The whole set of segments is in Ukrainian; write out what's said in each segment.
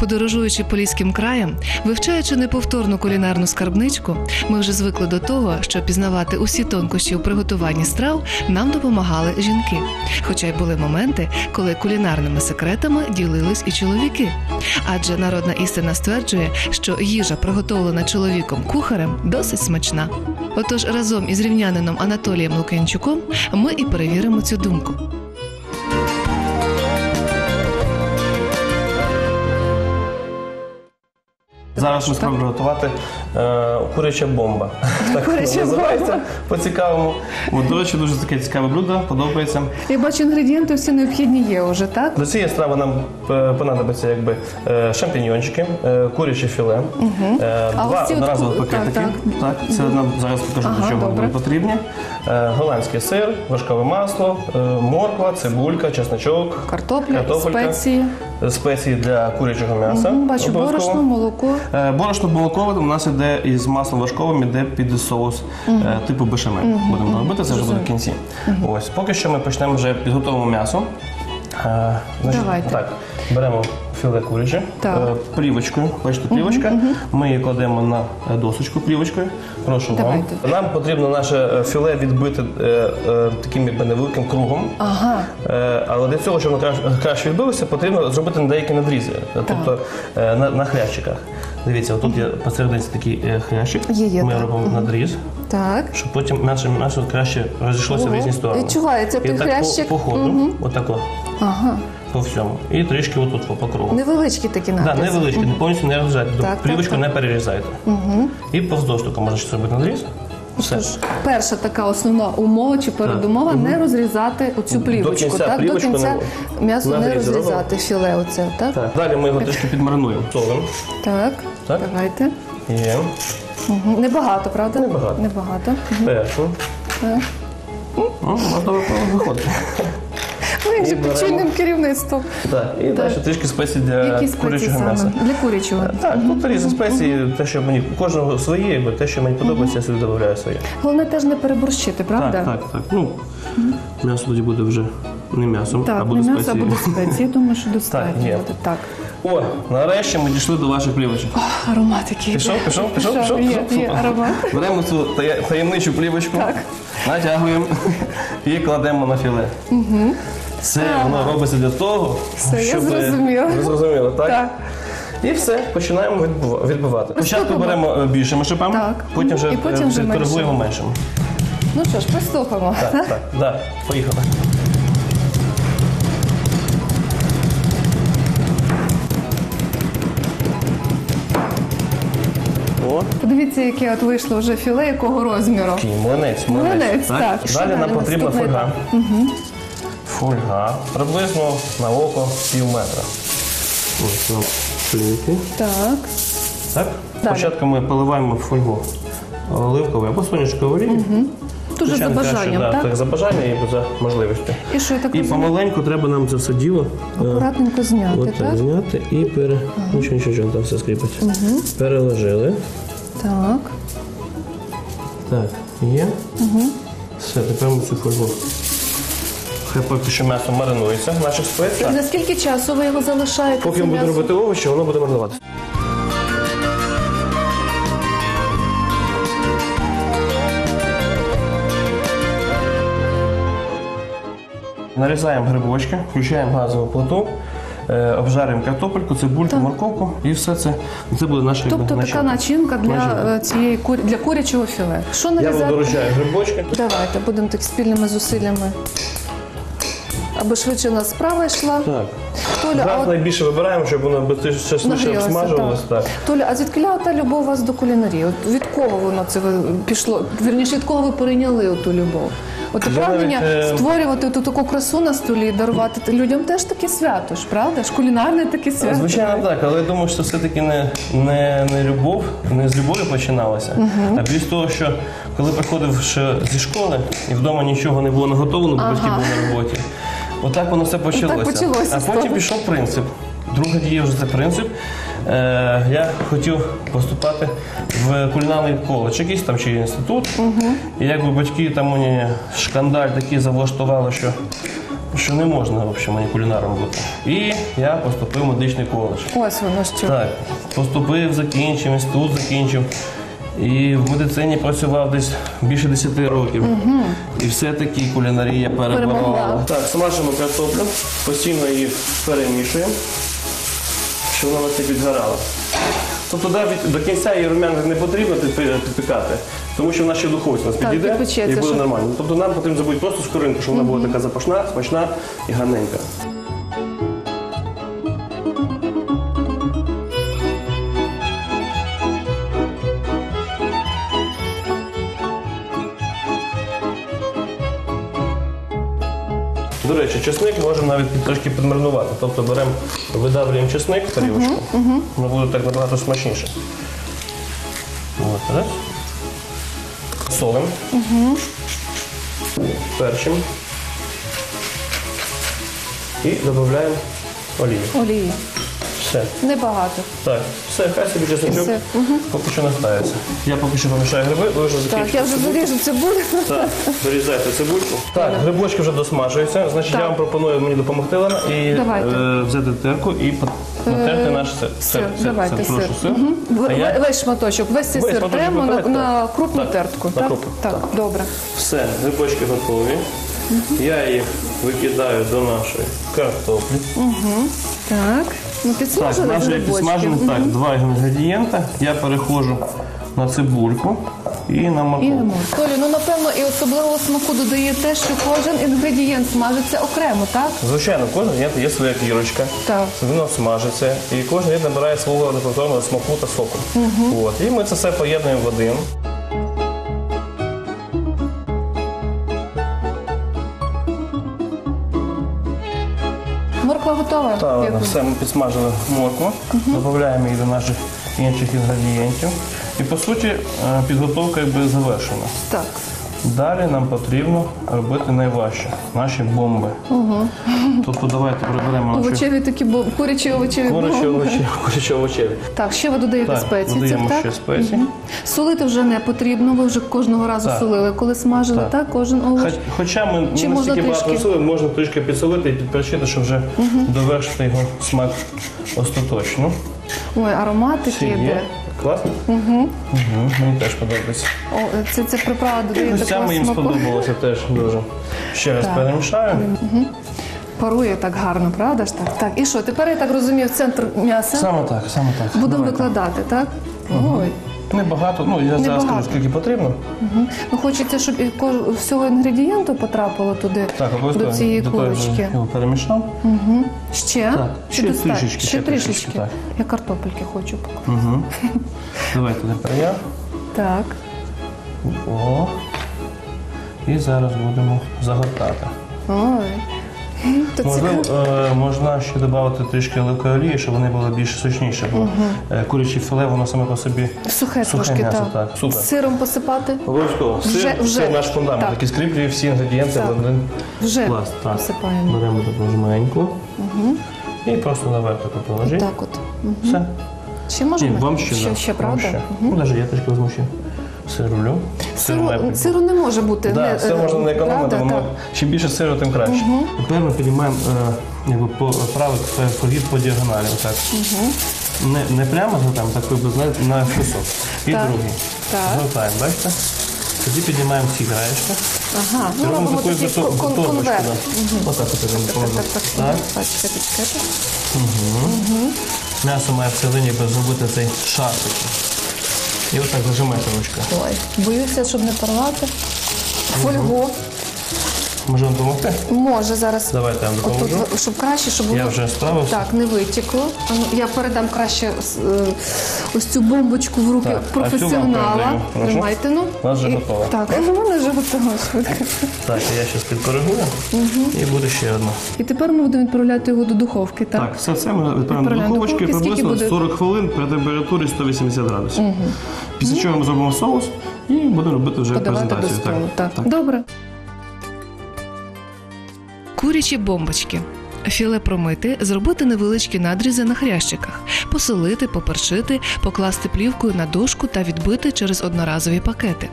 Подорожуючи поліським краєм, вивчаючи неповторну кулінарну скарбничку, ми вже звикли до того, що пізнавати усі тонкощі у приготуванні страв нам допомагали жінки. Хоча й були моменти, коли кулінарними секретами ділились і чоловіки. Адже народна істина стверджує, що їжа, приготовлена чоловіком кухарем, досить смачна. Отож, разом із рівнянином Анатолієм Лук'янчуком ми і перевіримо цю думку. Зараз ми спробуємо готувати е, куряча бомба. Так воно Куряча називається бомба. по-цікавому. От, До речі, дуже таке цікаве блюдо, подобається. Я бачу, інгредієнти всі необхідні є вже, так? До цієї страви нам е, понадобиться якби е, шампіньйончики, е, куряче філе, е, А два ось ці от ку- пакетики. так, Так, це нам зараз покажу, Ага, для чого добре. вони потрібні. Е, голландський сир, вершкове масло, е, морква, цибулька, чесночок, Картопля, картопелька, спеції. Спеції для курячого м'яса. Мгм, Бачу обов'язково. борошно, молоко. Е, Борошно молокове у нас іде із маслом вершковим, іде під соус е, типу бешамель. Будемо робити, це вже буде в кінці. Ось, поки що ми почнемо вже підготовимо м'ясо. Е, значить, Давайте. Так, беремо філе куряче, Так. е, плівочкою. Бачите, плівочка. Ми її кладемо на е, досочку плівочкою. Прошу Давайте. вам. Нам потрібно наше е, філе відбити е, е, таким якби невеликим кругом. Ага. Е, Але для цього, щоб воно краще, краще відбилося, потрібно зробити деякі надрізи, е, тобто е, на, на хрящиках. Дивіться, отут є посередині такий е, хрящик. Є, є, Ми так. робимо надріз, Так. щоб потім наше м'ясо краще розійшлося в Ого. різні сторони. Відчувається І той так хрящик. по, по ходу, отако, Ага. по всьому. І трішки отут по, по кругу. Невеличкі такі Да, невеличкі, не повністю не розрізайте. Так, так, Плівочку так. не перерізайте. Угу. І повздовж тако можна ще зробити надріз. Все. Тож, перша така основна умова чи передумова не розрізати оцю плівочку. кінця так? До плівочку кінця не- м'ясо не розрізати, філе оце, так? Так. Далі ми його трішки підмаринуємо. Солимо. Так. Так. Давайте. Є. Угу. Небагато, правда? Небагато. Небагато. Першу. Так. Ну, можна виходити. Як же під чуйним керівництвом. Так, і далі трішки спеції для Які спеції курячого саме? м'яса. Для курячого. Так, тут різні спеції, те, що мені у кожного свої, якби те, що мені подобається, я собі додаю своє. Головне теж не переборщити, правда? Так, так, так. Ну, м'ясо тоді буде вже не м'ясом, а Так, буде не м'ясо, а спеції. буде спеції. Я думаю, що достатньо є. буде. Так. О, нарешті ми дійшли до ваших плівочок. Аромат який. Пішов, пішов, пішов, пішов. Є, пішов. є аромат. Беремо цю тая- таємничу плівочку, Так. натягуємо і кладемо на філе. Все воно робиться для того, Все, я щоб... зрозуміла. Ви зрозуміли, так? Так. І все, починаємо відбува- відбивати. Спочатку Приступимо. беремо е, більшими шипами, Так. потім вже І потім е, вже коригуємо меншими. меншими. Ну що ж, приступимо. Так, так, так, поїхали. О, Подивіться, яке от вийшло вже філе, якого розміру. такий млинець, Млинець, так. Що Далі нам далі? потрібна Наступний фольга. Фольга. Приблизно на око пів метра. Ось нам плівки. Так. Так? Далі. Спочатку ми поливаємо фольгу оливковою або соняшковою олією. Дуже за Звичайно, краще, бажанням, да, так? так? За бажанням і за можливістю. І що я так І розумію? помаленьку треба нам це все діло е, Акуратненько зняти, от так так? зняти і пере... Нічого, нічого, нічого, там все скріпиться. Переложили. Так. Так, є. Все, тепер ми цю фольгу. Хай поки що м'ясо маринується в наших спеціях. За скільки часу ви його залишаєте? Поки це ми будемо м'ясо? робити овочі, воно буде маринуватися. Нарізаємо грибочки, включаємо газову плиту, е, обжарюємо картопельку, цибульку, морковку і все це. Це буде наша Тобто така начинка для Начинка. е, цієї кур... для курячого філе. Що Я вам нарізати? доручаю грибочки. Давайте будемо так спільними зусиллями. Аби швидше у нас справа йшла. Так. Толя, а Зараз от найбільше вибираємо, щоб воно швидше нагрілося, обсмажувалося. Так. Толя, а звідки та любов у вас до кулінарії? От від кого воно це ви пішло? Вірніше, від кого ви перейняли ту любов? От Я прагнення навіть, е, створювати ту таку красу на столі, дарувати людям теж таке свято ж, правда? ж кулінарне таке свято. Звичайно, так, але я думаю, що все-таки не, не, не любов, не з любові починалося. А більш того, що коли приходив ще зі школи і вдома нічого не було наготовлено, бо батьки були на роботі. Отак воно все почалося. почалося а потім пішов принцип. Друга дія вже це принцип. Е, я хотів поступати в кулінарний коледж, якийсь там чи інститут. І якби батьки там мені шкандаль такий завлаштували, що що не можна взагалі мені кулінаром бути. І я поступив в медичний коледж. Ось воно що. Так, поступив, закінчив, інститут закінчив. І в медицині працював десь більше 10 років. І все-таки кулінарія. Перемогла. Так, смажимо картоплю, постійно її перемішуємо, щоб вона не підгорала. Тобто да, від- до кінця її румяна не потрібно підпікати, тому що вона ще духовці у нас підійде і буде щоб- нормально. Тобто нам потрібно забути просто скоринку, щоб вона була така запашна, смачна і гарненька. До речі, чесник можемо навіть під- трошки підмаринувати. Тобто беремо, видавлюємо чесник в тарілочку, воно буде так набагато смачніше. От, раз. Солим. Перчим. І додаємо олію. Олії. Все. Небагато. Так, все, хай собі чесночок Все. поки що настається. Я поки що помішаю гриби, ви вже закінчите. Так, я вже заріжу цибулю. Так, вирізайте цибульку. Так, грибочки вже досмажуються. Значить, Так. я вам пропоную мені допомогти Лена, і Давайте. е, взяти терку і пот- натерти наш сир. Сир, давайте прошу, сир. сир. Мгм. В- А я Весь шматочок, весь цей Весь сир шматочок прямо на, на крупну Так, тертку. на так? крупну, так, так. добре. все, грибочки готові. Я їх викидаю до нашої картоплі. Так. Ну Так, підсмажили наші грибочки. підсмажені так, два інгредієнта. Я переходжу на цибульку і на І морковку. лимон. Толі, ну напевно і особливого смаку додає те, що кожен інгредієнт смажиться окремо, так? Звичайно, кожен інгредієнт є своя кірочка. Так. Воно смажиться, і кожен інгредієнт набирає свого неповторного смаку та соку. От. І ми це все поєднуємо в один. Так, все, ми підсмажили моркву, додаємо її до наших інших інгредієнтів. І по суті е, підготовка якби завершена. Так. Далі нам потрібно робити найважче наші бомби. Тобто давайте приберемо наші Овочеві такі, бо курячі овочеві. курячі бомби. овочі, курячі овочеві. Так, ще ви додаєте Так, спеції. додаємо цих, ще так? спеції. Солити вже не потрібно, ви вже кожного разу Так. солили, коли смажили, так, Так. кожен овоч. Хоч- Хоча ми Чи не можна настільки багато трішки? солимо, можна трішки підсолити і підперчити, щоб вже довершити його смак остаточно. Ой, аромат Всі є. йде. Класно? Угу. Мені теж подобається. О, це, це приправа додає гостям такого їм смаку. сподобалося теж дуже. Ще раз Так. перемішаю. Парує так гарно, правда ж так? Так, і що, тепер я так розумію, в центр м'яса Саме так, саме так. будемо Давайте. викладати, так? Ой. Небагато, ну я зараз скажу, скільки потрібно. Мгм. Ну, хочеться, щоб і кож- всього інгредієнту потрапило туди, Так, обов'язково. до цієї До того, курочки. його перемішав. Ще? Так, Чи ще достатньо? трішечки, Ще ще трішечки. трішечки, так. Я картопельки хочу. Угу. Давайте тепер я. Так. О. І зараз будемо загортати. Ой. То. Можливо, е, можна ще додати трішки оливкової олії, щоб вони були більш сочніші, бо е, куряче філе, воно саме по собі Сухе, сухе трошки, м'ясо, так. так. Супер. Сиром посипати? Обов'язково. Сир, Вже- вже. наш фундамент, Так. який скріплює всі інгредієнти Так. в один Вже пласт. Так. посипаємо. Беремо таку жменьку і просто на вертику положіть. Так от. Все. Ще Ні, можемо? вам ще, ще, да. ще Вам правда? ще. Ну, навіть я трішки візьму ще. Сир роблю. Сир має Сиру, бути. сиру не може бути. Да, не, все е, можна не економити, правда? воно чим більше сиру, тим краще. Тепер ми піднімаємо е, якби, по, правий прогиб по діагоналі. Отак. Не, не прямо згортаємо, так якби знаєте, на кусок. І Так. другий. Так. Згортаємо, бачите? Тоді піднімаємо ці краєшки. Ага, ну робимо таку такий конверт. Отак от я вам Так, так, так, Так. так. Так, чекайте, чекайте. М'ясо має всередині би зробити цей шар такий. І отак зажимайте ручка. Ой, боюся, щоб не порвати. Фольгу. Може вам допомогти? Може зараз. Давайте я вам Отут, щоб краще, щоб Я вже справився. так не витікло. А ну, Я передам краще е, ось цю бомбочку в руки Так, а цю вам професіонала. передаю. Прошу. Тримайте ну. У нас вже І- готово. Так, а в мене вже готово швидко. Так, я зараз підкоригую. І буде ще одна. І тепер ми будемо відправляти його до духовки, так? Так, все це ми відправимо до Відправляємо до духовочки духовки. Скільки приблизно буде? 40 хвилин при температурі 180 градусів. Після чого ми зробимо соус і будемо робити вже Подавати до презентацію. столу. Так. Добре. Курячі бомбочки. Філе промити, зробити невеличкі надрізи на хрящиках, посолити, поперчити, покласти плівкою на дошку та відбити через одноразові пакети.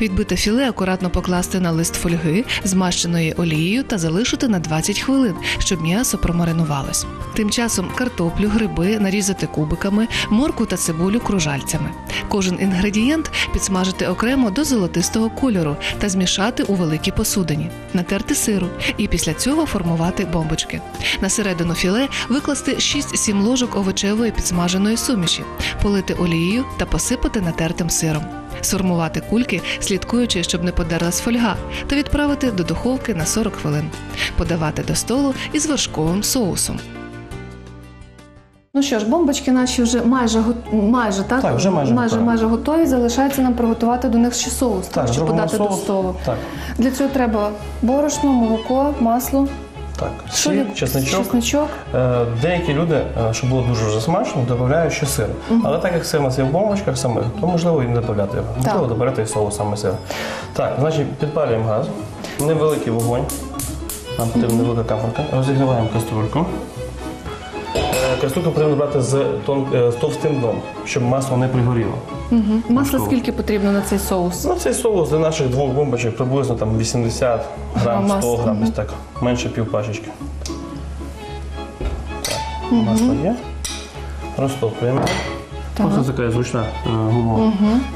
Відбите філе акуратно покласти на лист фольги, змащеної олією та залишити на 20 хвилин, щоб м'ясо промаринувалось. Тим часом картоплю, гриби нарізати кубиками, морку та цибулю кружальцями. Кожен інгредієнт підсмажити окремо до золотистого кольору та змішати у великій посудині, натерти сиру і після цього формувати бомбочки. На середину філе викласти 6-7 ложок овочевої підсмаженої суміші, полити олією та посипати натертим сиром. Сформувати кульки, слідкуючи, щоб не подерлась фольга, та відправити до духовки на 40 хвилин. Подавати до столу із вершковим соусом. Ну що ж, бомбочки наші вже майже майже так, Так, вже майже майже, готові. майже готові. Залишається нам приготувати до них ще соус, так, щоб подати соус. до столу. Так, Для цього треба борошно, молоко, масло, так. Сіль, чесничок. чесничок. Е, Деякі люди, е, щоб було дуже вже смачно, додають ще сир. Але так як сир у нас є в бомбочках самих, то можливо і не додати його. Можливо, доберете і соус саме сир. Так, значить, підпалюємо газ. Невеликий вогонь. Нам потрібна невелика камерка. Розігріваємо каструльку. Е, Каструльку потрібно брати з, тон, з товстим дном, щоб масло не пригоріло. Угу. Масло скільки потрібно на цей соус? Ну, цей соус для наших двох бомбочок приблизно там 80 грам, Ага, 100 масло. грам, десь так. Менше пів пачечки. Так, масло є. Розтоплюємо. Просто така зручна е, гумова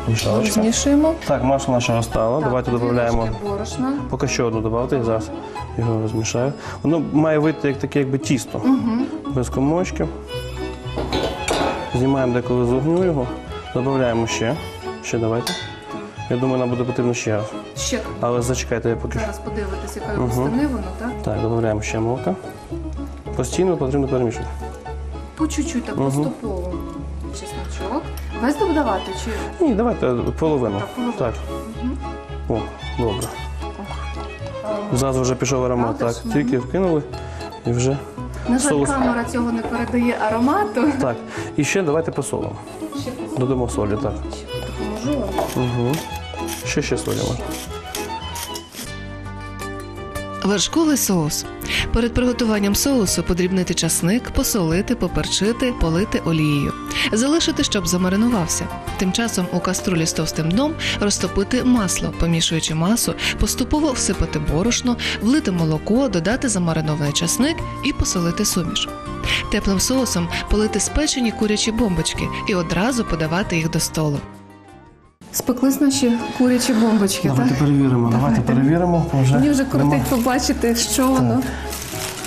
мішалочка. Змішуємо. Так, масло наше розтало. Давайте додаємо. борошна. Поки що одну додавати, і зараз його розмішаю. Воно має вийти як таке якби тісто. Без комочків. Знімаємо деколи з вогню його, додаємо ще. Ще давайте. Я думаю, нам буде потрібно ще раз. Ще Але зачекайте, я поки зараз подивитися, якої густини воно, так? Так, додаємо ще молока. Постійно потрібно перемішувати. По чуть-чуть, так поступово. Чесночок. Весь додавати чи Ні, давайте половину. Так, половину. Так. О, добре. Зразу вже пішов аромат. Правда Так, ж? тільки вкинули і вже. на жаль, Соус. камера цього не передає аромату. Так. І ще давайте посолимо. Додамо солі, так. Угу. Ще ще солі можна. Вершковий соус. Перед приготуванням соусу подрібнити часник, посолити, поперчити, полити олією, залишити, щоб замаринувався. Тим часом у каструлі з товстим дном розтопити масло, помішуючи масу, поступово всипати борошно, влити молоко, додати замаринований часник і посолити суміш. Теплим соусом полити спечені курячі бомбочки і одразу подавати їх до столу. Спеклись наші курячі бомбочки, Давайте так? перевіримо. Давайте перевіримо. Вже Мені вже нема. крутить побачити, що воно.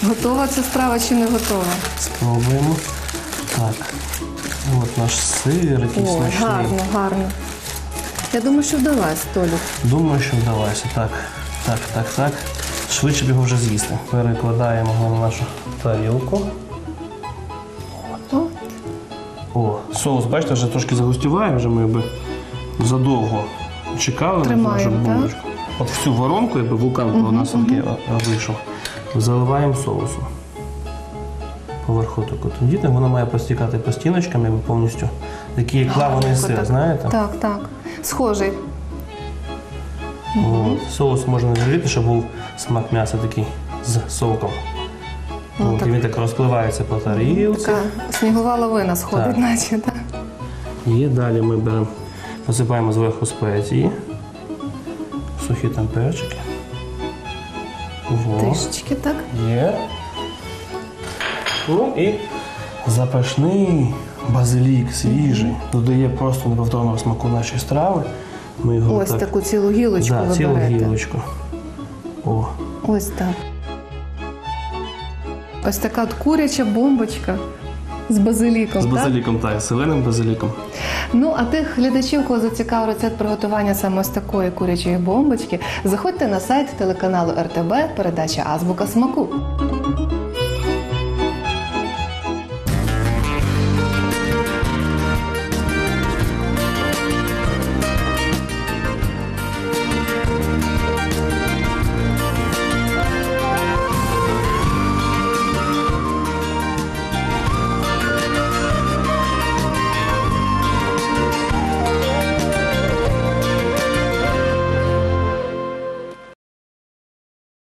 Готова ця страва чи не готова? Спробуємо. Так. От наш сир який О, смачний. гарно, гарно. Я думаю, що вдалась, Толік. Думаю, що вдалося. Так, так, так, так. Швидше б його вже з'їсти. Перекладаємо його на нашу тарілку. О, О, соус, бачите, вже трошки загустіває, вже ми якби задовго чекали на Тримаємо, так? От в цю воронку, якби вулкан коло нас таки вийшов, заливаємо соусом. Поверху таку. Тоді так воно має постікати по стіночкам, якби повністю. Такий плаваний сир, так. знаєте? Так, так. Схожий. От. Соус можна не жаліти, щоб був смак м'яса такий з соком. Ну, От, так. і він так розпливається по тарілці. Така снігова лавина сходить, Так. наче. Так. І далі ми беремо, посипаємо зверху спеції, сухі там перчики. Во, Трішечки, так. є. Ну і запашний базилік свіжий. Додає просто неповторного смаку нашої страви. Ми його Ось так, таку цілу гілочку да, цілу гілочку. О, Ось так. Ось така от куряча бомбочка з базиліком. з так? базиліком, так, з зеленим базиліком. Ну, а тих глядачів, кого зацікавив рецепт приготування саме ось такої курячої бомбочки, заходьте на сайт телеканалу РТБ, передача Азбука смаку.